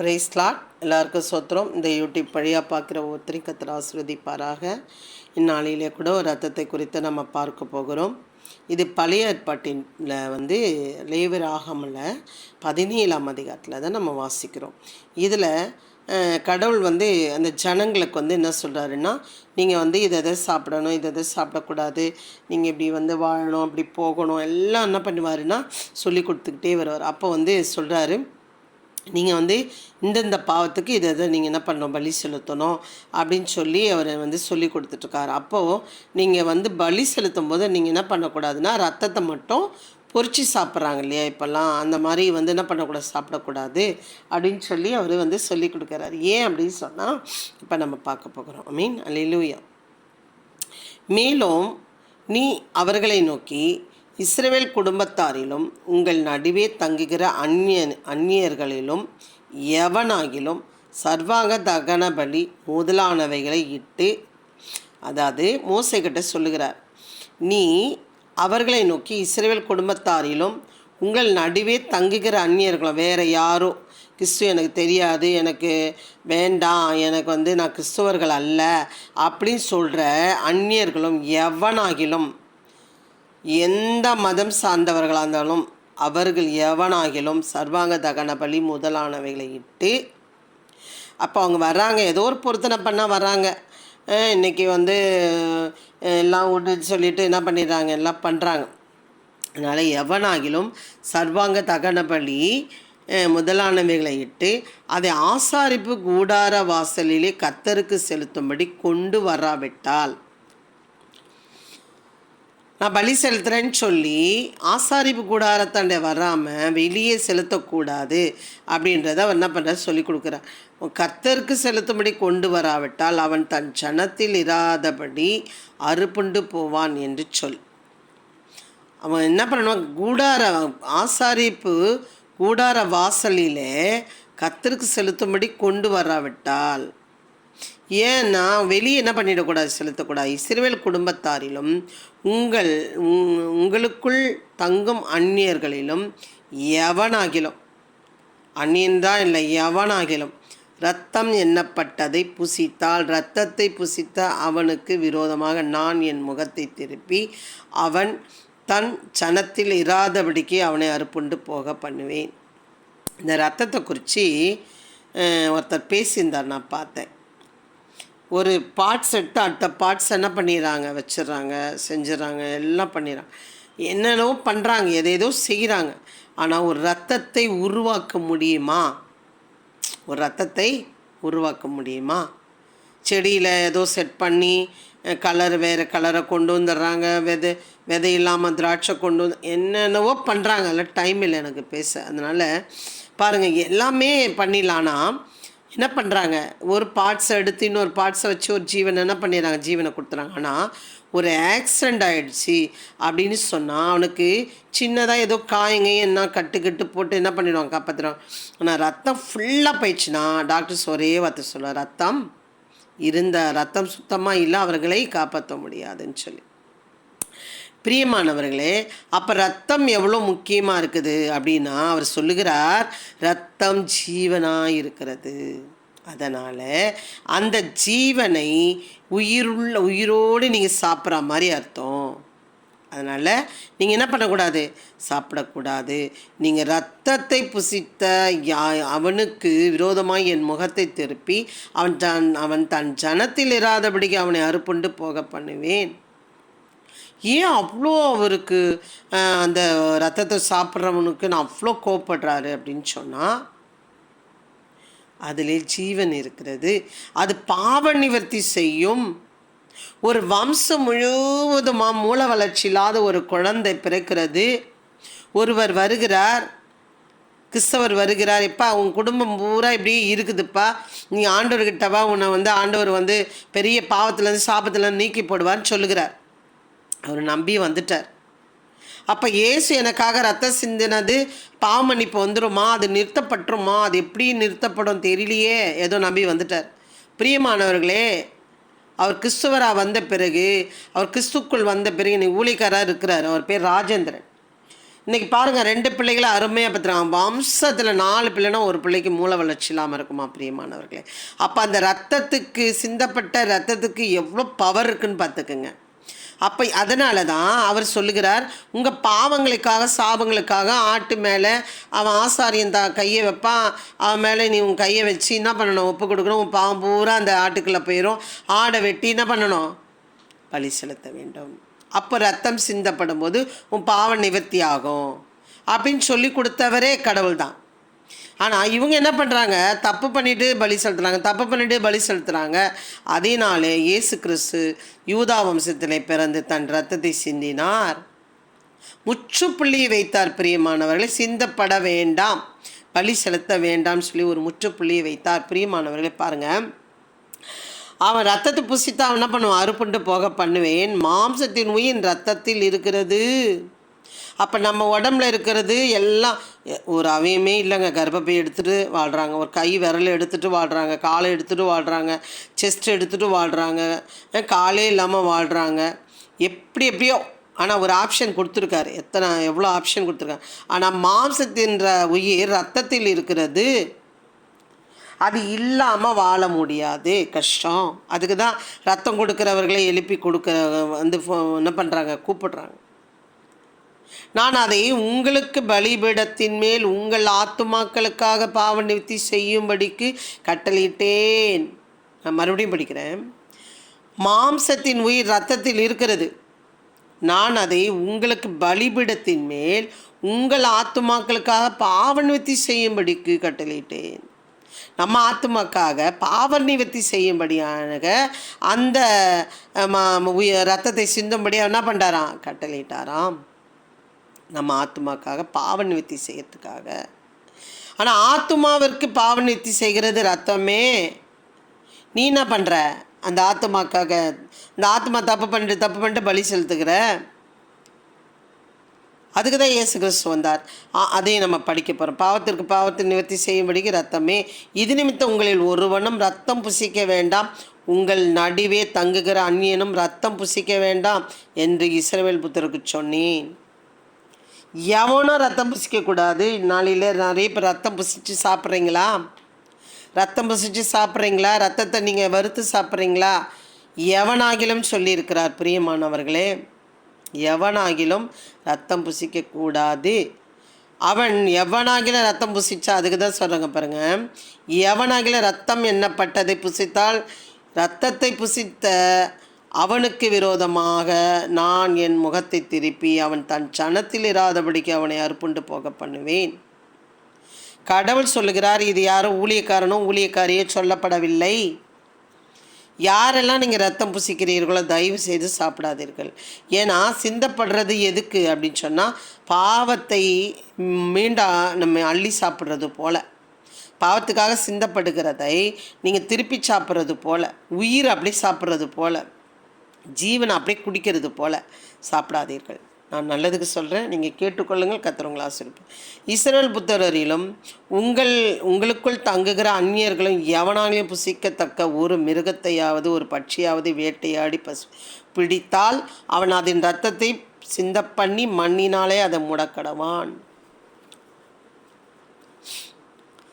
பிரைஸ்லாட் எல்லாருக்கும் சோத்திரம். இந்த யூடியூப் வழியாக பார்க்குற ஒவ்வொருத்தரையும் கத்திர ஆசிர்வதிப்பாராக. இந்நாளிலே கூட ஒரு ரத்தத்தை குறித்து நம்ம பார்க்க போகிறோம். இது பழைய ஏற்பாட்டில் வந்து லேவர் ஆகமில் பதினேழாம் அதிகாரத்தில் தான் நம்ம வாசிக்கிறோம். இதில் கடவுள் வந்து அந்த ஜனங்களுக்கு வந்து என்ன சொல்கிறாருன்னா நீங்கள் வந்து இதை எதை சாப்பிடணும் இதை எதை சாப்பிடக்கூடாது. நீங்கள் இப்படி வந்து வாழணும் அப்படி போகணும். எல்லாம் என்ன பண்ணுவாருன்னா சொல்லி கொடுத்துக்கிட்டே வருவார். அப்போ வந்து சொல்கிறாரு நீங்கள் வந்து இந்தந்த பாவத்துக்கு இதை இதை நீங்கள் என்ன பண்ணணும்? பலி செலுத்தணும் அப்படின்னு சொல்லி அவர் வந்து சொல்லி கொடுத்துட்ருக்காரு. அப்போது நீங்கள் வந்து பலி செலுத்தும் போது நீங்கள் என்ன பண்ணக்கூடாதுன்னா ரத்தத்தை மட்டும் பொறிச்சு சாப்பிட்றாங்க இல்லையா இப்போல்லாம்? அந்த மாதிரி வந்து என்ன பண்ணக்கூடாது? சாப்பிடக்கூடாது அப்படின்னு சொல்லி அவர் வந்து சொல்லி கொடுக்குறாரு. ஏன் அப்படின்னு சொன்னால் இப்போ நம்ம பார்க்க போகிறோம். ஐ மீன் அலிலூயா மேலும் நீ அவர்களை நோக்கி இஸ்ரேல் குடும்பத்தாரிலும் உங்கள் நடுவே தங்குகிற அந்நிய அந்நியர்களிலும் எவனாகிலும் சர்வாங்க தகன பலி முதலானவைகளை இட்டு அதாவது மோசைக்கிட்ட சொல்லுகிறார் நீ அவர்களை நோக்கி இஸ்ரேல் குடும்பத்தாரிலும் உங்கள் நடுவே தங்குகிற அந்நியர்களும் வேறு யாரோ? கிறிஸ்து எனக்கு தெரியாது எனக்கு வேண்டாம் எனக்கு வந்து நான் கிறிஸ்துவர்கள் அல்ல அப்படின்னு சொல்கிற அந்நியர்களும் எவனாகிலும் எந்த மதம் சார்ந்தவர்களாக இருந்தாலும் அவர்கள் எவனாகிலும் சர்வாங்க தகன பலி முதலானவைகளை இட்டு அப்போ அவங்க வர்றாங்க. ஏதோ ஒரு பொருத்தனை பண்ணால் வர்றாங்க. இன்றைக்கி வந்து எல்லாம் விட்டு சொல்லிட்டு என்ன பண்ணிடுறாங்க? எல்லாம் பண்ணுறாங்க அதனால் எவனாகிலும் சர்வாங்க தகன பலி முதலானவைகளை இட்டு அதை ஆசாரிப்பு கூடார வாசலிலே கத்தருக்கு செலுத்தும்படி கொண்டு வராவிட்டால் நான் பலி செலுத்துகிறேன்னு சொல்லி ஆசாரிப்பு கூடாரத்தாண்டே வராமல் வெளியே செலுத்தக்கூடாது அப்படின்றத அவர் என்ன பண்ணுறாரு சொல்லி கொடுக்குறார். கர்த்தருக்கு செலுத்தும்படி கொண்டு வராவிட்டால் அவன் தன் ஜனத்தில் இராதபடி அறுப்புண்டு போவான் என்று சொல். அவன் என்ன பண்ணுவான் கூடார ஆசாரிப்பு கூடார வாசலிலே கர்த்தருக்கு செலுத்தும்படி கொண்டு வராவிட்டால் ஏன்னா வெளியே என்ன பண்ணிடக்கூடாது? செலுத்தக்கூடாது. இஸ்ரேல் குடும்பத்தாரிலும் உங்கள் உங்- உங்களுக்குள் தங்கும் அந்நியர்களிலும் எவனாகிலும் அந்நியன்தான் இல்லை எவனாகிலும் இரத்தம் எண்ணப்பட்டதை புசித்தால் இரத்தத்தை புசித்த அவனுக்கு விரோதமாக நான் என் முகத்தை திருப்பி அவன் தன் சனத்தில் இராதபடிக்கு அவனை அறுப்புண்டு போக பண்ணுவேன். இந்த ரத்தத்தை குறித்து ஒருத்தர் பேசியிருந்தார் நான் பார்த்தேன். ஒரு பார்ட்ஸ் எடுத்து அடுத்த பார்ட்ஸ் என்ன பண்ணிடுறாங்க? வச்சிடுறாங்க செஞ்சிடறாங்க எல்லாம் பண்ணிடுறாங்க. என்னென்னவோ பண்ணுறாங்க எதேதோ செய்கிறாங்க ஆனால் ஒரு ரத்தத்தை உருவாக்க முடியுமா? ஒரு ரத்தத்தை உருவாக்க முடியுமா? செடியில் ஏதோ செட் பண்ணி கலர் வேறு கலரை கொண்டு வந்துடுறாங்க. விதை விதை இல்லாமல் திராட்சை கொண்டு வந்து என்னென்னவோ பண்ணுறாங்க அதில் டைம் இல்லை எனக்கு பேச. அதனால் பாருங்கள் எல்லாமே பண்ணிடலான்னா என்ன பண்ணுறாங்க ஒரு பார்ட்ஸை எடுத்து இன்னொரு பார்ட்ஸை வச்சு ஒரு ஜீவனை என்ன பண்ணிடுறாங்க? ஜீவனை கொடுத்துறாங்க. ஆனால் ஒரு ஆக்சிடெண்ட் ஆகிடுச்சி அப்படின்னு சொன்னால் அவனுக்கு சின்னதாக ஏதோ காயங்க என்ன கட்டு கட்டு போட்டு என்ன பண்ணிடுவாங்க? காப்பாற்றுறாங்க ஆனால் ரத்தம் ஃபுல்லாக போயிடுச்சுன்னா டாக்டர்ஸ் ஒரே வார்த்தை சொல்லுவார் ரத்தம் இருந்த ரத்தம் சுத்தமாக இல்லை அவர்களை காப்பாற்ற முடியாதுன்னு சொல்லி. பிரியமானவர்களே அப்போ ரத்தம் எவ்வளோ முக்கியமாக இருக்குது அப்படின்னா அவர் சொல்லுகிறார் ரத்தம் ஜீவனாக இருக்கிறது. அதனால் அந்த ஜீவனை உயிருள்ள உயிரோடு நீங்கள் சாப்பிட்ற மாதிரி அர்த்தம். அதனால் நீங்கள் என்ன பண்ணக்கூடாது? சாப்பிடக்கூடாது. நீங்கள் ரத்தத்தை புசித்த யா அவனுக்கு விரோதமாக என் முகத்தை திருப்பி அவன் தன் அவன் தன் ஜனத்தில் இராதபடிக்கு அவனை அறுப்புண்டு போக பண்ணுவேன். ஏன் அவ்வளோ அவருக்கு அந்த ரத்தத்தை சாப்பிட்றவனுக்கு நான் அவ்வளோ கோப்படுறாரு அப்படின்னு சொன்னால் அதிலே ஜீவன் இருக்கிறது. அது பாவ நிவர்த்தி செய்யும். ஒரு வம்சம் முழுவதுமாக மூல வளர்ச்சி இல்லாத ஒரு குழந்தை பிறக்கிறது. ஒருவர் வருகிறார் கிறிஸ்தவர் வருகிறார். எப்பா உன் குடும்பம் பூரா இப்படி இருக்குதுப்பா. நீ ஆண்டவர்கிட்டவா உன்னை வந்து ஆண்டவர் வந்து பெரிய பாவத்துலேருந்து சாபத்துலேருந்து நீக்கி போடுவார்னு சொல்லுகிறார். அவர் நம்பி வந்துட்டார். அப்போ இயேசு எனக்காக ரத்தம் சிந்தினது பாவமன்னிப்பு வந்துருமா? அது நிறுத்தப்பட்டுருமா? அது எப்படி நிறுத்தப்படும் தெரியலையே. ஏதோ நம்பி வந்துட்டார். பிரியமானவர்களே அவர் கிறிஸ்துவராக வந்த பிறகு அவர் கிறிஸ்துக்குள் வந்த பிறகு இன்னைக்கு ஊழிக்காராக இருக்கிறார். அவர் பேர் ராஜேந்திரன். இன்றைக்கி பாருங்கள் ரெண்டு பிள்ளைகளை அருமையாக பத்துறாங்க வம்சத்தில் நாலு பிள்ளைனா ஒரு பிள்ளைக்கு மூளை வளர்ச்சி இல்லாமல் இருக்குமா பிரியமானவர்களே? அப்போ அந்த ரத்தத்துக்கு சிந்தப்பட்ட ரத்தத்துக்கு எவ்வளோ பவர் இருக்குன்னு பார்த்துக்குங்க. அப்போ அதனால தான் அவர் சொல்லுகிறார் உங்கள் பாவங்களுக்காக சாபங்களுக்காக ஆட்டு மேலே அவன் ஆசாரியன் தான் கையை வைப்பான் அவன் மேலே நீ உன் கையை வச்சு என்ன பண்ணணும்? ஒப்பு கொடுக்கணும். உன் பாவம் பூரா அந்த ஆட்டுக்குள்ளே போயிடும் ஆடை வெட்டி என்ன பண்ணணும்? பலி செலுத்த வேண்டும். அப்போ ரத்தம் சிந்தப்படும் போது உன் பாவம் நிவர்த்தி ஆகும். அப்படின்னு சொல்லி கொடுத்தவரே கடவுள் தான் ஆனால் இவங்க என்ன பண்ணுறாங்க தப்பு பண்ணிட்டு பலி செலுத்துறாங்க. தப்பு பண்ணிட்டு பலி செலுத்துகிறாங்க அதனாலே இயேசு கிறிஸ்து யூதா வம்சத்திலே பிறந்து தன் ரத்தத்தை சிந்தினார். முற்றுப்புள்ளி வைத்தார் பிரியமானவர்களை. சிந்தப்பட வேண்டாம். பலி செலுத்த வேண்டாம்னு சொல்லி ஒரு முற்றுப்புள்ளியை வைத்தார். பிரியமானவர்களை பாருங்கள் அவன் ரத்தத்தை புசித்து அவன் என்ன பண்ணுவான்? அறுப்புண்டு போக பண்ணுவேன். மாம்சத்தின் உயிர் ரத்தத்தில் இருக்கிறது. அப்போ நம்ம உடம்புல இருக்கிறது எல்லாம் ஒரு அவையுமே இல்லைங்க. கர்ப்பப்பை எடுத்துகிட்டு வாழ்கிறாங்க ஒரு கை விரல் எடுத்துகிட்டு வாழ்கிறாங்க காலை எடுத்துகிட்டு வாழ்கிறாங்க செஸ்ட் எடுத்துகிட்டு வாழ்கிறாங்க காலே இல்லாமல் வாழ்கிறாங்க எப்படி எப்படியோ. ஆனால் ஒரு ஆப்ஷன் கொடுத்துருக்காரு. எத்தனை எவ்வளோ ஆப்ஷன் கொடுத்துருக்காரு. ஆனால் மாம்சத்தின்ற உயிர் ரத்தத்தில் இருக்கிறது அது இல்லாமல் வாழ முடியாது. கஷ்டம். அதுக்கு தான் ரத்தம் கொடுக்குறவர்களை எழுப்பி கொடுக்குற வந்து ஃபோ- என்ன பண்ணுறாங்க கூப்பிடுறாங்க. நான் அதை உங்களுக்கு பலிபீடத்தின் மேல் உங்கள் ஆத்துமாக்களுக்காக பாவ நிவர்த்தி செய்யும்படிக்கு கட்டளையிட்டேன். நான் மறுபடியும் படிக்கிறேன். மாம்சத்தின் உயிர் ரத்தத்தில் இருக்கிறது. நான் அதை உங்களுக்கு பலிபீடத்தின் மேல் உங்கள் ஆத்துமாக்களுக்காக பாவ நிவர்த்தி செய்யும்படிக்கு கட்டளையிட்டேன். நம்ம ஆத்துமாக்காக பாவ நிவர்த்தி செய்யும்படியாக அந்த ரத்தத்தை சிந்தும்படியாக என்ன பண்ணுறாராம் கட்டளையிட்டாராம். நம்ம ஆத்மாக்காக பாவ நிவர்த்தி செய்யறதுக்காக. ஆனால் ஆத்துமாவிற்கு பாவ நிவர்த்தி செய்கிறது ரத்தமே. நீ என்ன பண்ணுற அந்த ஆத்துமாக்காக இந்த ஆத்துமா தப்பு பண்ணிட்டு தப்பு பண்ணிட்டு பலி செலுத்துகிற? அதுக்கு தான் இயேசு கிறிஸ்து வந்தார். ஆ- அதையும் நம்ம படிக்க போகிறோம் பாவத்திற்கு பாவத்தை நிவர்த்தி செய்யும்படிக்கு ரத்தமே. இது நிமித்தம் உங்களில் ஒருவனும் ரத்தம் புசிக்க வேண்டாம். உங்கள் நடுவே தங்குகிற அந்நியனும் ரத்தம் புசிக்க வேண்டாம் என்று இஸ்ரவேல் புத்தருக்கு சொன்னேன். எவனும் ரத்தம் புசிக்கக்கூடாது. நாளையில் நிறைய பேர் ரத்தம் புசிச்சு சாப்பிட்றீங்களா? ரத்தம் புசிச்சு சாப்பிட்றீங்களா? ரத்தத்தை நீங்கள் வறுத்து சாப்பிட்றீங்களா? எவனாகிலும் சொல்லியிருக்கிறார் பிரியமானவர்களே. எவனாகிலும் ரத்தம் புசிக்கக்கூடாது. அவன் எவனாகிலும் ரத்தம் புசிச்சா அதுக்கு தான் சொல்கிறாங்க பாருங்க. எவனாகிலும் ரத்தம் எண்ணப்பட்டதை புசித்தால் ரத்தத்தை புசித்த அவனுக்கு விரோதமாக நான் என் முகத்தை திருப்பி அவன் தன் சனத்தில் இராதபடிக்கு அவனை அறுப்புண்டு போக பண்ணுவேன். கடவுள் சொல்லுகிறார் இது யாரும் ஊழியக்காரனோ ஊழியக்காரியோ சொல்லப்படவில்லை. யாரெல்லாம் நீங்கள் ரத்தம் புசிக்கிறீர்களோ தயவு செய்து சாப்பிடாதீர்கள். ஏன்னா சிந்தப்படுறது எதுக்கு அப்படின்னு சொன்னால் பாவத்தை மீண்டா நம்ம அள்ளி சாப்பிட்றது போல். பாவத்துக்காக சிந்தப்படுகிறதை நீங்கள் திருப்பி சாப்பிட்றது போல். உயிர் அப்படி சாப்பிட்றது போல். ஜீவனை அப்படியே குடிக்கிறது போல சாப்பிடாதீர்கள். நான் நல்லதுக்கு சொல்கிறேன் நீங்கள் கேட்டுக்கொள்ளுங்கள். கத்துறவங்களா ஆசிரிப்பு இஸ்ரேல் புத்தரிலும் உங்கள் உங்களுக்குள் தங்குகிற அந்நியர்களும் எவனாலையும் புசிக்கத்தக்க ஒரு மிருகத்தையாவது ஒரு பட்சியாவது வேட்டையாடி பசு பிடித்தால் அவன் அதன் ரத்தத்தை சிந்த பண்ணி மண்ணினாலே அதை முடக்கடவான்.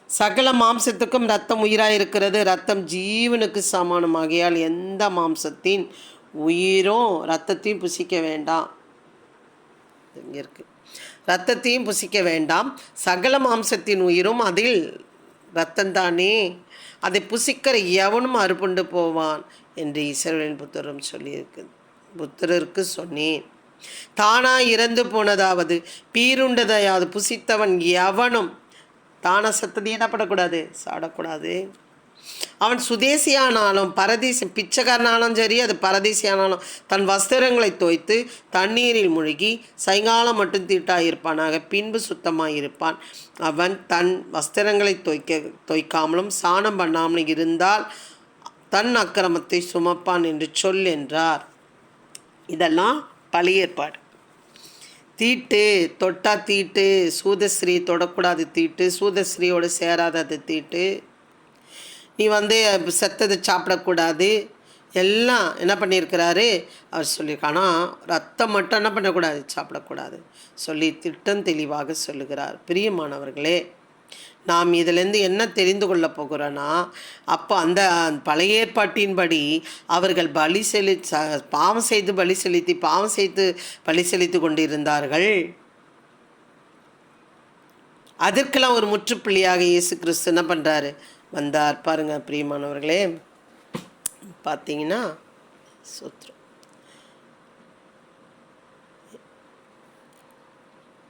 சகல மாம்சத்துக்கும் ரத்தம் உயிராக இருக்கிறது ரத்தம் ஜீவனுக்கு சமானமாகியால் எந்த மாம்சத்தின் உயிரும் ரத்தத்தையும் புசிக்க வேண்டாம். இங்கே இருக்கு. ரத்தத்தையும் புசிக்க வேண்டாம். சகல மாம்சத்தின் உயிரும் அதில் ரத்தந்தானே அதை புசிக்கிற எவனும் அறுப்புண்டு போவான் என்று இஸ்ரவேலின் புத்தரும் சொல்லியிருக்கு புத்தருக்கு சொன்னேன். தானா இறந்து போனதாவது பீருண்டதையாவது புசித்தவன் எவனும் தான சத்ததி என்னப்படக்கூடாது சாடக்கூடாது. அவன் சுதேசியானாலும் பரதேசி பிச்சைக்காரனாலும் சரி அது பரதேசியானாலும் தன் வஸ்திரங்களை தோய்த்து தண்ணீரில் முழுகி சாயங்காலம் மட்டும் தீட்டாயிருப்பானாக பின்பு சுத்தமாயிருப்பான். அவன் தன் வஸ்திரங்களை தோய்க்க தோய்க்காமலும் சாணம் பண்ணாமலும் இருந்தால் தன் அக்கிரமத்தை சுமப்பான் என்று சொல் என்றார். இதெல்லாம் பழைய ஏற்பாடு. தீட்டு தொட்டா தீட்டு சூதஸ்ரீ தொடக்கூடாது தீட்டு சூதஸ்ரீயோடு சேராதது தீட்டு. நீ வந்து செத்ததை சாப்பிடக்கூடாது. எல்லாம் என்ன பண்ணியிருக்கிறாரு? அவர் சொல்லியிருக்கானா ஆனால் ரத்தம் மட்டும் என்ன பண்ணக்கூடாது சாப்பிடக்கூடாது. சொல்லி திட்டம் தெளிவாக சொல்லுகிறார். பிரியமானவர்களே நாம் இதிலேருந்து என்ன தெரிந்து கொள்ள போகிறோன்னா அப்போ அந்த பழைய ஏற்பாட்டின்படி அவர்கள் பலி செலி ச- பாவம் செய்து பலி செலுத்தி பாவம் செய்து பலி செலுத்தி கொண்டிருந்தார்கள். அதற்கெல்லாம் ஒரு முற்றுப்புள்ளியாக இயேசு கிறிஸ்து என்ன பண்ணுறாரு வந்தார் பாருங்க பிரியமானவர்களே. பார்த்தீங்கன்னா சூத்திரம்.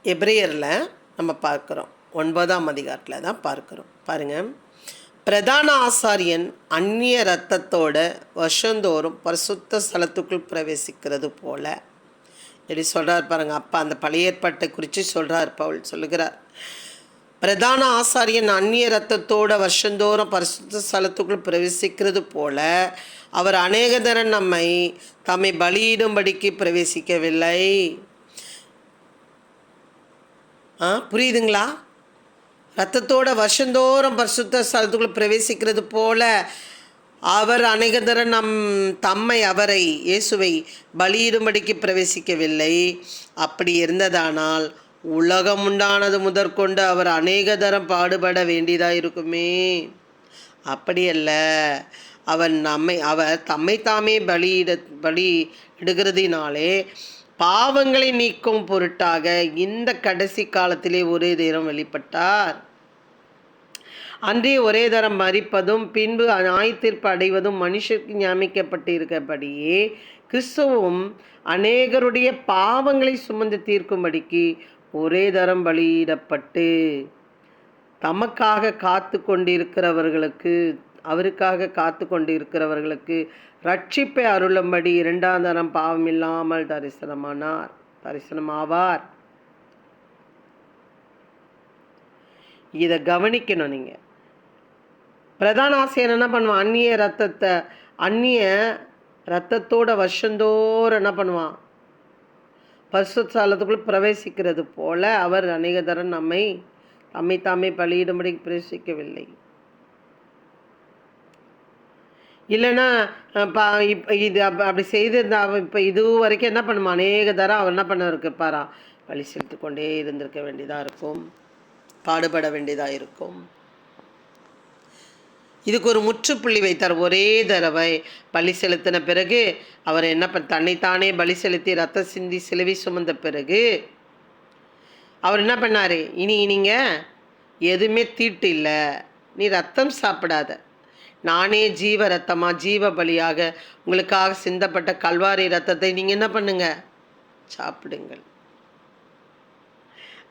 எப்ரேயரில் நம்ம பார்க்குறோம். ஒன்பதாம் அதிகாரத்தில் தான் பார்க்குறோம். பாருங்கள் பிரதான ஆசாரியன் அந்நிய ரத்தத்தோட வருஷந்தோறும் பரிசுத்த ஸ்தலத்துக்குள் பிரவேசிக்கிறது போல. எப்படி சொல்கிறார் பாருங்கள் அப்பா அந்த பழைய ஏற்பாட்டை குறித்து சொல்கிறார் பவுல் சொல்லுகிறார். பிரதான ஆசாரியன் அந்நிய ரத்தத்தோட வருஷந்தோறும் பரிசுத்த ஸ்தலத்துக்குள் பிரவேசிக்கிறது போல அவர் அநேக தரம் நம்மை தம்மை பலியிடும்படிக்கு பிரவேசிக்கவில்லை. ஆ புரியுதுங்களா? ரத்தத்தோட வருஷந்தோறும் பரிசுத்த ஸ்தலத்துக்குள் பிரவேசிக்கிறது போல அவர் அநேக நம் தம்மை அவரை இயேசுவை பலியிடும்படிக்கு பிரவேசிக்கவில்லை. அப்படி இருந்ததானால் உலகம் உண்டானது முதற்கொண்டு அவர் அநேக தரம் பாடுபட வேண்டியதாக இருக்குமே அப்படியல்ல அவர் நம்மை அவர் தம்மை தாமே பலியிட பலி இடுகிறதினாலே பாவங்களை நீக்கும் பொருட்டாக இந்த கடைசி காலத்திலே ஒரே தரம் வெளிப்பட்டார். அன்றே ஒரே தரம் மறிப்பதும் பின்பு நியாயத்தீர்ப்பு அடைவதும் மனுஷருக்கு ஞாமிக்கப்பட்டு இருக்கபடியே கிறிஸ்துவும் அநேகருடைய பாவங்களை சுமந்து தீர்க்கும்படிக்கு ஒரே தரம் பலியிடப்பட்டு தமக்காக காத்து கொண்டிருக்கிறவர்களுக்கு அவருக்காக காத்து கொண்டிருக்கிறவர்களுக்கு ரட்சிப்பை அருளும்படி இரண்டாம் தரம் பாவம் இல்லாமல் தரிசனமானார் தரிசனமாவார். இதை கவனிக்கணும் நீங்கள் பிரதான ஆசிரியர் என்ன பண்ணுவான்? அந்நிய ரத்தத்தை அந்நிய ரத்தத்தோட வருஷந்தோறும் என்ன பண்ணுவான்? பரிசுத்தாலத்துக்குள் பிரவேசிக்கிறது போல அவர் அநேக தரம் நம்மை தம்மை தாமே பலியிடும்படி பிரவேசிக்கவில்லை. இல்லைன்னா பா இப்போ இது அப்ப அப்படி செய்திருந்தா அவன் இப்போ இது வரைக்கும் என்ன பண்ணுமா? அநேக தரம் அவர் என்ன பண்ண இருப்பாரா பலி செலுத்தி கொண்டே இருந்திருக்க வேண்டியதாக இருக்கும். பாடுபட வேண்டியதாக இருக்கும். இதுக்கு ஒரு முற்றுப்புள்ளி வைத்தார். ஒரே தடவை பலி செலுத்தின பிறகு அவர் என்ன பண்ண தன்னைத்தானே பலி செலுத்தி ரத்த சிந்தி சிலுவை சுமந்த பிறகு அவர் என்ன பண்ணார்? இனி நீங்கள் எதுவுமே தீட்டு இல்லை. நீ ரத்தம் சாப்பிடாத. நானே ஜீவ ரத்தமாக ஜீவ பலியாக உங்களுக்காக சிந்தப்பட்ட கல்வாரி ரத்தத்தை நீங்கள் என்ன பண்ணுங்க? சாப்பிடுங்கள்.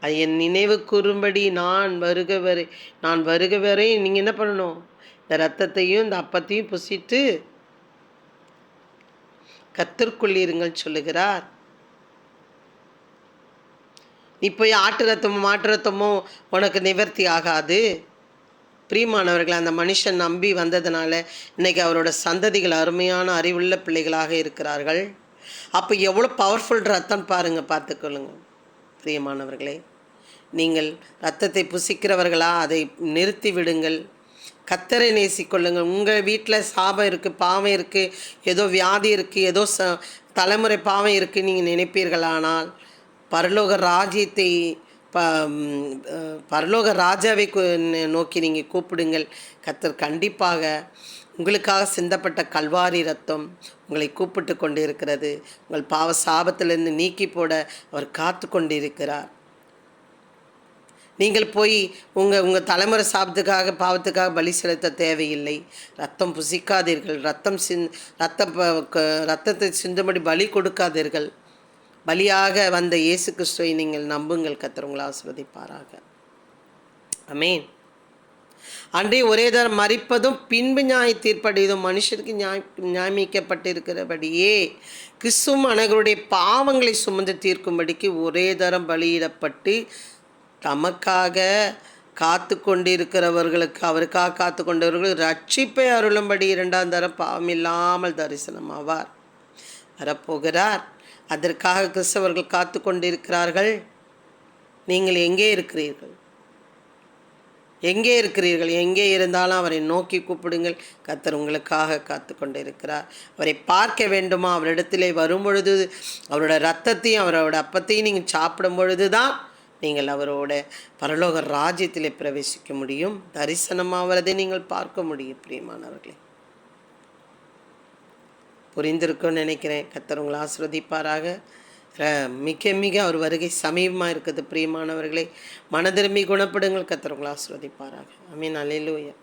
அது என் நினைவு கூறும்படி நான் வருக வரை நான் வருக வரை நீங்கள் என்ன பண்ணணும்? இந்த ரத்தத்தையும் இந்த அப்பத்தையும் புசித்து கத்திற்குள்ளீருங்கள் சொல்லுகிறார். நீ போய் ஆட்டு ரத்தமோ மாட்டு ரத்தமோ உனக்கு நிவர்த்தி ஆகாது. பிரியமானவர்களை அந்த மனுஷன் நம்பி வந்ததுனால இன்னைக்கு அவரோட சந்ததிகள் அருமையான அறிவுள்ள பிள்ளைகளாக இருக்கிறார்கள். அப்போ எவ்வளோ பவர்ஃபுல் ரத்தம் பாருங்க பார்த்துக்கொள்ளுங்க பிரியமானவர்களே நீங்கள் ரத்தத்தை புசிக்கிறவர்களா அதை நிறுத்தி விடுங்கள். கத்தரை நேசிக்கொள்ளுங்கள். உங்கள் வீட்டில் சாபம் இருக்குது பாவம் இருக்குது ஏதோ வியாதி இருக்குது ஏதோ ச தலைமுறை பாவம் இருக்குது நீங்கள் நினைப்பீர்களானால் பரலோக ராஜ்யத்தை ப பரலோக ராஜாவை நோக்கி நீங்கள் கூப்பிடுங்கள். கத்தர் கண்டிப்பாக உங்களுக்காக சிந்தப்பட்ட கல்வாரி ரத்தம் உங்களை கூப்பிட்டு கொண்டு இருக்கிறது உங்கள் பாவ சாபத்திலிருந்து நீக்கி போட அவர் காத்து கொண்டிருக்கிறார். நீங்கள் போய் உங்கள் உங்கள் தலைமுறை சாபத்துக்காக பாவத்துக்காக பலி செலுத்த தேவையில்லை. ரத்தம் புசிக்காதீர்கள். ரத்தம் சிந் ரத்தம் ரத்தத்தை சிந்தும்படி பலி கொடுக்காதீர்கள். பலியாக வந்த இயேசு கிறிஸ்துவை நீங்கள் நம்புங்கள். கத்தர் ஆசிர்வதிப்பாராக. அமேன் அன்றே ஒரே தரம் மறிப்பதும் பின்பு நியாய தீர்ப்படைவதும் மனுஷருக்கு நியாய நியமிக்கப்பட்டிருக்கிறபடியே கிறிஸ்துவும் அனைவருடைய பாவங்களை சுமந்து தீர்க்கும்படிக்கு ஒரே தரம் பலியிடப்பட்டு தமக்காக காத்து கொண்டிருக்கிறவர்களுக்கு அவருக்காக காத்து கொண்டவர்கள் ரட்சிப்பை அருளும்படி இரண்டாம் தரம் பாவம் இல்லாமல் தரிசனமாவார் வரப்போகிறார். அதற்காக கிறிஸ்தவர்கள் காத்து கொண்டிருக்கிறார்கள் நீங்கள் எங்கே இருக்கிறீர்கள்? எங்கே இருக்கிறீர்கள்? எங்கே இருந்தாலும் அவரை நோக்கி கூப்பிடுங்கள். கத்தர் உங்களுக்காக காத்து கொண்டிருக்கிறார் அவரை பார்க்க வேண்டுமா? அவரிடத்திலே வரும் பொழுது அவரோட ரத்தத்தையும் அவரோட அப்பத்தையும் நீங்கள் சாப்பிடும் பொழுது தான் நீங்கள் அவரோட பரலோக ராஜ்யத்தில் பிரவேசிக்க முடியும். தரிசனமாவதை நீங்கள் பார்க்க முடியும் பிரியமானவர்களே. புரிந்திருக்கும்னு நினைக்கிறேன். கத்தர் உங்களை ஆசிர்வதிப்பாராக. மிக மிக அவர் வருகை சமீபமாக இருக்குது பிரியமானவர்களே. மனதிரும்பி குணப்படுங்கள் கத்தர் உங்களை ஆசிர்வதிப்பாராக. ஐ மீன் அலையிலூயா